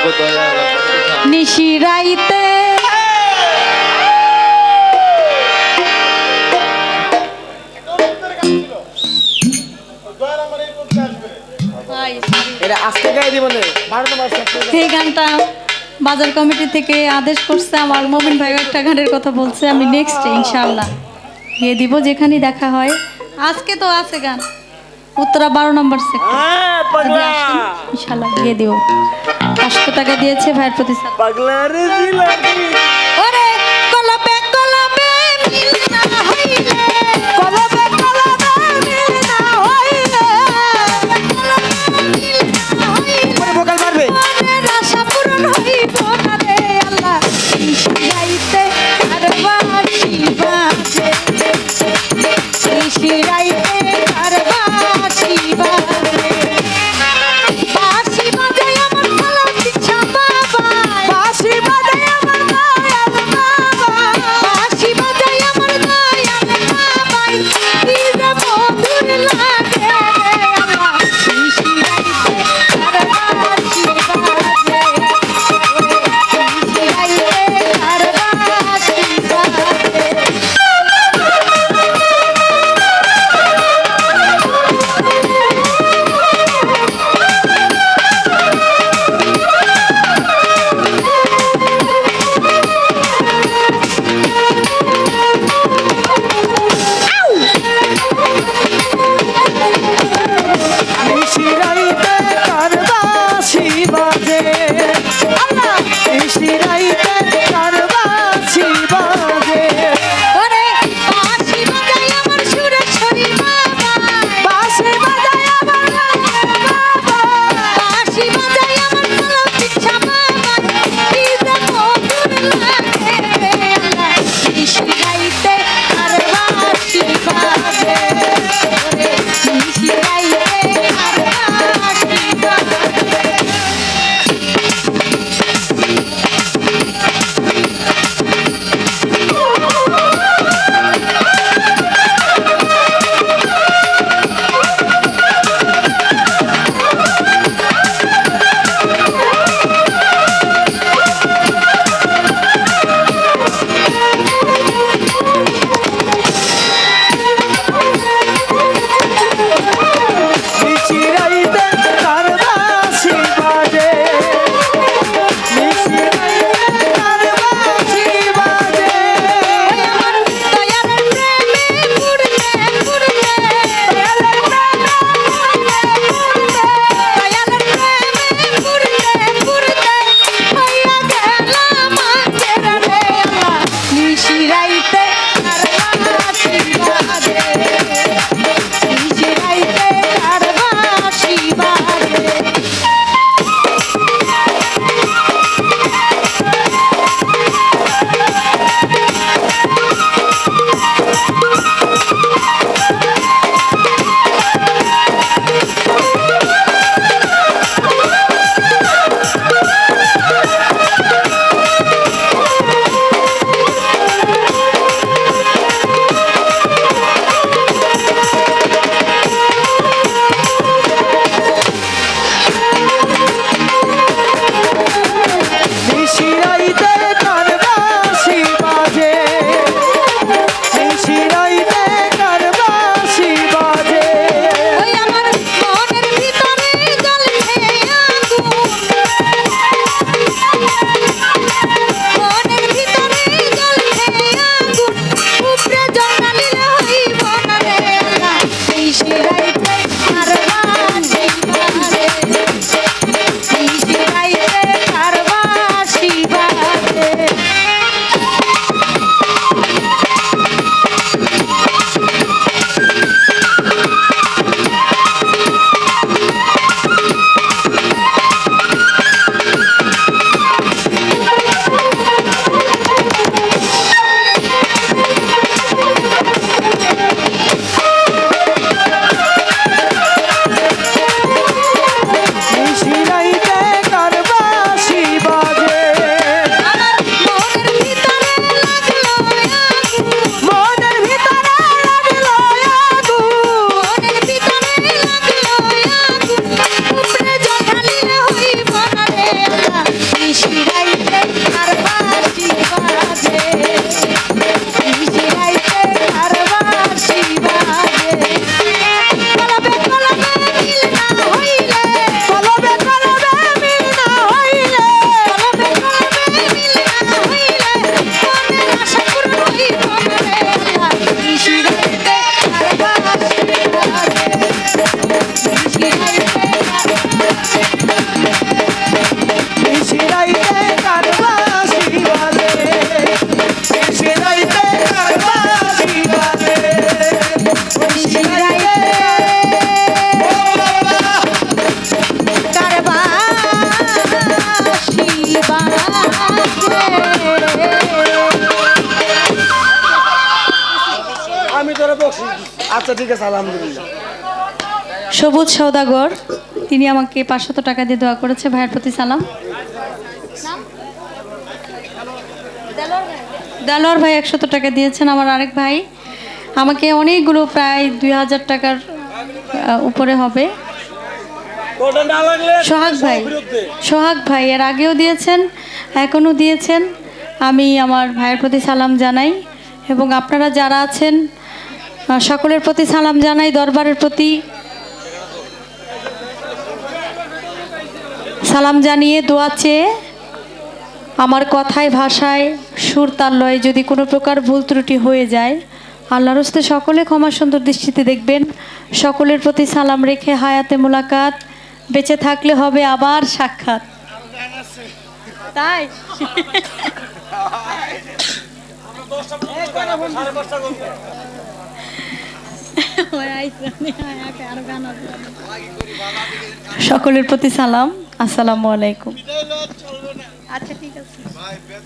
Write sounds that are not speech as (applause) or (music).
ওগো দয়াল আমার নিশিরাইতে। ভাই, sorry। এটা আজকে গায়ে দিব না। বারোটা মাস এই গানটা বাজার কমিটি থেকে আদেশ করছে আমার মোমিন ভাই একটা গানের কথা বলছে আমি নেক্সট ইনশাল্লাহ গিয়ে দিব যেখানে দেখা হয়। আজকে তো আছে গান। উত্তরা বারো নম্বর সেক্টর ইনশাল্লাহ গিয়ে দিব। পাঁচশো টাকা দিয়েছে ভাইয়ের প্রতি সালাম। পাগলা জিলাপি। ওরে মিল না হইলে মিল আচ্ছা ঠিক আছে আলহামদুলিল্লাহ। সবুজ সৌদাগর তিনি আমাকে পাঁচশত টাকা দিয়ে দোয়া করেছে ভাইয়ের প্রতি সালাম। দেলোয়ার ভাই একশত টাকা দিয়েছেন আমার আরেক ভাই। আমাকে অনেকগুলো প্রায় দুই হাজার টাকার উপরে হবে। সোহাগ ভাই সোহাগ ভাই এর আগেও দিয়েছেন এখনও দিয়েছেন। আমি আমার ভাইয়ের প্রতি সালাম জানাই এবং আপনারা যারা আছেন সকলের প্রতি সালাম জানাই দরবারের প্রতি সালাম জানিয়ে দোয়া চেয়ে আমার কথায় ভাষায় সুর তার লয়ে যদি কোনো প্রকার ভুল ত্রুটি হয়ে যায় আল্লাহর হস্তে সকলে ক্ষমা সুন্দর দৃষ্টিতে দেখবেন। সকলের প্রতি সালাম রেখে হায়াতে মোলাকাত বেঁচে থাকলে হবে আবার সাক্ষাৎ। তাই? (laughs) সকলের প্রতি সালাম। আসসালামু আলাইকুম। আচ্ছা ঠিক আছে।